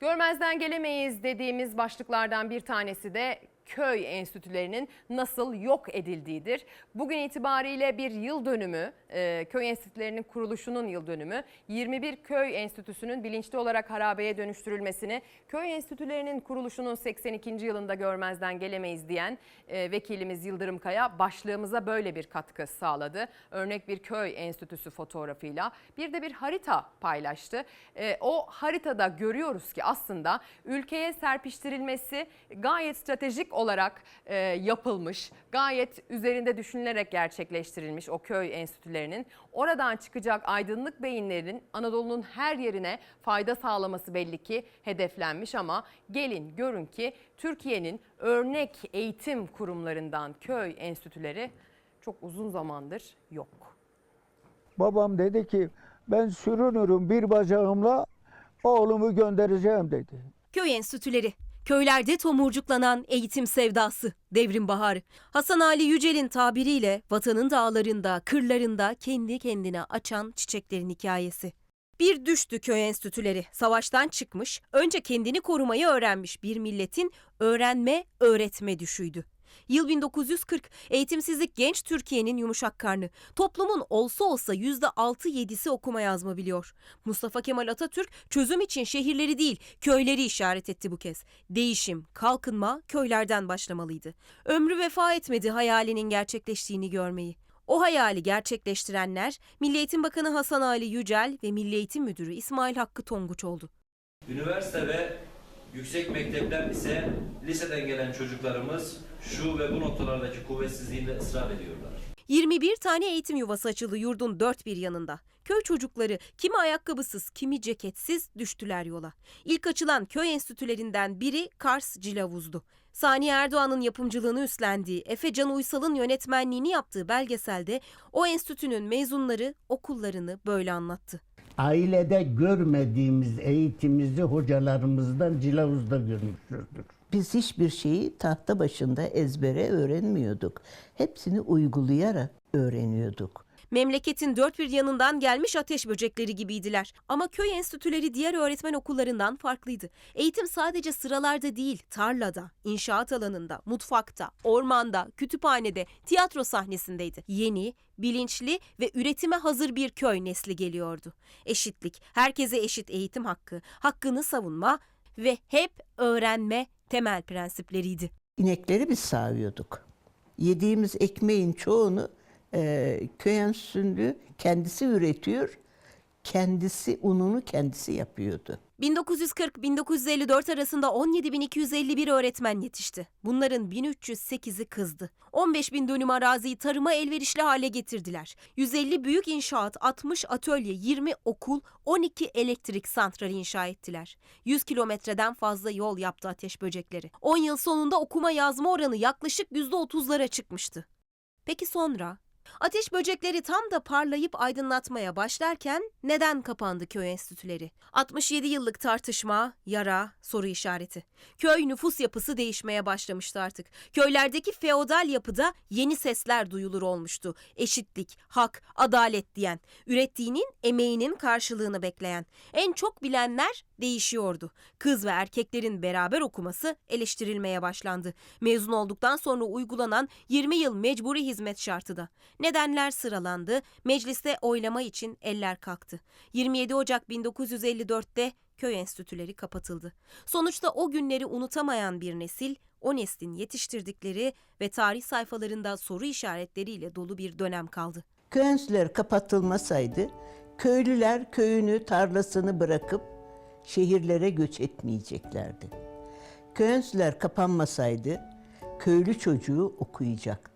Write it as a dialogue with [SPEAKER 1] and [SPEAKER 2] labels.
[SPEAKER 1] Görmezden gelemeyiz dediğimiz başlıklardan bir tanesi de köy enstitülerinin nasıl yok edildiğidir. Bugün itibariyle bir yıl dönümü, e, köy enstitülerinin kuruluşunun yıl dönümü. 21 köy enstitüsünün bilinçli olarak harabeye dönüştürülmesini, köy enstitülerinin kuruluşunun 82. yılında görmezden gelemeyiz diyen e, vekilimiz Yıldırım Kaya başlığımıza böyle bir katkı sağladı. Örnek bir köy enstitüsü fotoğrafıyla bir de bir harita paylaştı. E, o haritada görüyoruz ki aslında ülkeye serpiştirilmesi gayet stratejik olarak e, yapılmış, gayet üzerinde düşünülerek gerçekleştirilmiş o köy enstitülerinin. Oradan çıkacak aydınlık beyinlerin Anadolu'nun her yerine fayda sağlaması belli ki hedeflenmiş ama gelin görün ki Türkiye'nin örnek eğitim kurumlarından köy enstitüleri çok uzun zamandır yok.
[SPEAKER 2] Babam dedi ki ben sürünürüm bir bacağımla oğlumu göndereceğim dedi.
[SPEAKER 3] Köy enstitüleri. Köylerde tomurcuklanan eğitim sevdası, devrim baharı. Hasan Ali Yücel'in tabiriyle vatanın dağlarında, kırlarında kendi kendine açan çiçeklerin hikayesi. Bir düştü köy enstitüleri. Savaştan çıkmış, önce kendini korumayı öğrenmiş bir milletin öğrenme, öğretme düşüydü. Yıl 1940. Eğitimsizlik genç Türkiye'nin yumuşak karnı. Toplumun olsa olsa %6-7'si okuma yazma biliyor. Mustafa Kemal Atatürk çözüm için şehirleri değil, köyleri işaret etti bu kez. Değişim, kalkınma köylerden başlamalıydı. Ömrü vefa etmedi hayalinin gerçekleştiğini görmeyi. O hayali gerçekleştirenler Milli Eğitim Bakanı Hasan Ali Yücel ve Milli Eğitim Müdürü İsmail Hakkı Tonguç oldu.
[SPEAKER 4] Üniversite ve yüksek mektepten ise liseden gelen çocuklarımız şu ve bu noktalardaki kuvvetsizliğinde ısrar ediyorlar.
[SPEAKER 3] 21 tane eğitim yuvası açıldı yurdun dört bir yanında. Köy çocukları kimi ayakkabısız kimi ceketsiz düştüler yola. İlk açılan köy enstitülerinden biri Kars Cilavuz'du. Saniye Erdoğan'ın yapımcılığını üstlendiği, Efe Can Uysal'ın yönetmenliğini yaptığı belgeselde o enstitünün mezunları okullarını böyle anlattı.
[SPEAKER 5] Ailede görmediğimiz eğitimimizi hocalarımızdan Cilavuz'da görmüşüzdür.
[SPEAKER 6] Biz hiçbir şeyi tahta başında ezbere öğrenmiyorduk. Hepsini uygulayarak öğreniyorduk.
[SPEAKER 3] Memleketin dört bir yanından gelmiş ateş böcekleri gibiydiler. Ama köy enstitüleri diğer öğretmen okullarından farklıydı. Eğitim sadece sıralarda değil, tarlada, inşaat alanında, mutfakta, ormanda, kütüphanede, tiyatro sahnesindeydi. Yeni, bilinçli ve üretime hazır bir köy nesli geliyordu. Eşitlik, herkese eşit eğitim hakkı, hakkını savunma ve hep öğrenme temel prensipleriydi.
[SPEAKER 6] İnekleri biz sağıyorduk. Yediğimiz ekmeğin çoğunu e, köy enstitüsü kendisi üretiyor. Kendisi ununu kendisi yapıyordu.
[SPEAKER 3] 1940-1954 arasında 17.251 öğretmen yetişti. Bunların 1308'i kızdı. 15 bin dönüm araziyi tarıma elverişli hale getirdiler. 150 büyük inşaat, 60 atölye, 20 okul, 12 elektrik santrali inşa ettiler. 100 kilometreden fazla yol yaptı ateş böcekleri. 10 yıl sonunda okuma yazma oranı yaklaşık %30'lara çıkmıştı. Peki sonra? Ateş böcekleri tam da parlayıp aydınlatmaya başlarken neden kapandı köy enstitüleri? 67 yıllık tartışma, yara, soru işareti. Köy nüfus yapısı değişmeye başlamıştı artık. Köylerdeki feodal yapıda yeni sesler duyulur olmuştu. Eşitlik, hak, adalet diyen, ürettiğinin emeğinin karşılığını bekleyen. En çok bilenler değişiyordu. Kız ve erkeklerin beraber okuması eleştirilmeye başlandı. Mezun olduktan sonra uygulanan 20 yıl mecburi hizmet şartı da. Nedenler sıralandı, mecliste oylama için eller kalktı. 27 Ocak 1954'te köy enstitüleri kapatıldı. Sonuçta o günleri unutamayan bir nesil, o neslin yetiştirdikleri ve tarih sayfalarında soru işaretleriyle dolu bir dönem kaldı.
[SPEAKER 6] Köy enstitüleri kapatılmasaydı köylüler köyünü, tarlasını bırakıp şehirlere göç etmeyeceklerdi. Köy enstitüleri kapanmasaydı köylü çocuğu okuyacaktı.